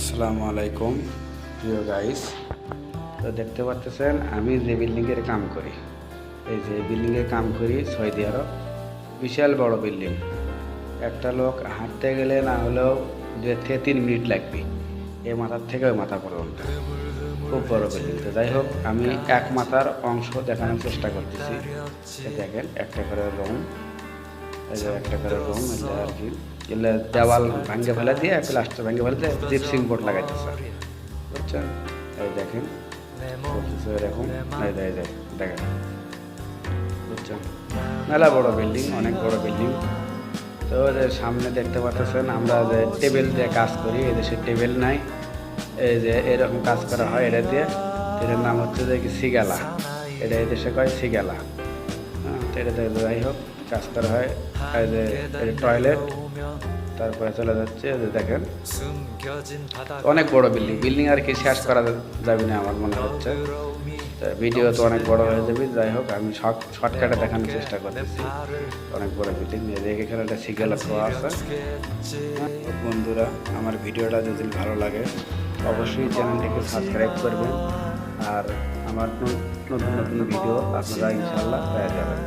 আসসালামু আলাইকুম। প্রিয় গাইস তো দেখতে পাচ্ছেন, আমি যে বিল্ডিংয়ের কাম করি, এই যে বিল্ডিংয়ের কাম করি সৌদি আরব, বিশাল বড় বিল্ডিং একটা লোক হাঁটতে গেলে না হলেও দু থেকে তিন মিনিট লাগবে এই মাথার থেকে ওই মাথা পর্যন্ত। খুব বড় বিল্ডিং তো যাই হোক, আমি এক মাথার অংশ দেখানোর চেষ্টা করতেছি। দেখেন, একটা করে রুম একটা রুম এটা আর কি। এগুলো দেওয়াল ভাঙ্গে ফেলে দিয়ে প্লাস্টার ভাঙ্গে ফেলে দিয়ে জিপসিং বোর্ড লাগাইতেছে। বুঝছেন এই দেখেন। এরকম। দেখেন। বুঝছেন মেলা বড় বিল্ডিং অনেক বড় বিল্ডিং তো যে সামনে দেখতে পাচ্ছেন আমরা যে টেবিল দিয়ে কাজ করি এই দেশে টেবিল নাই। এই যে এরকম কাজ করা হয় এটা দিয়ে। এটার নাম হচ্ছে যে সিগালা। এটা এই দেশে কয় সিগালা। এটাতে যাই হোক কাজ করা হয়। টয়লেট তারপরে চলে যাচ্ছে দেখেন। অনেক বড় বিল্ডিং বিল্ডিং আর কি শেষ করা যাবে না আমার মনে হচ্ছে। ভিডিও তো অনেক বড় হয়ে যাবে। যাই হোক আমি শর্ট শর্টকাটে দেখানোর চেষ্টা করতেছি। অনেক বড় বিল্ডিং এখানে একটা সিগেল খোয়া আছে। বন্ধুরা আমার ভিডিওটা যদি ভালো লাগে অবশ্যই চ্যানেলটিকে সাবস্ক্রাইব করবেন। আর আমার নতুন নতুন ভিডিও আপনারা ইনশাল্লাহ পেয়ে যাবেন।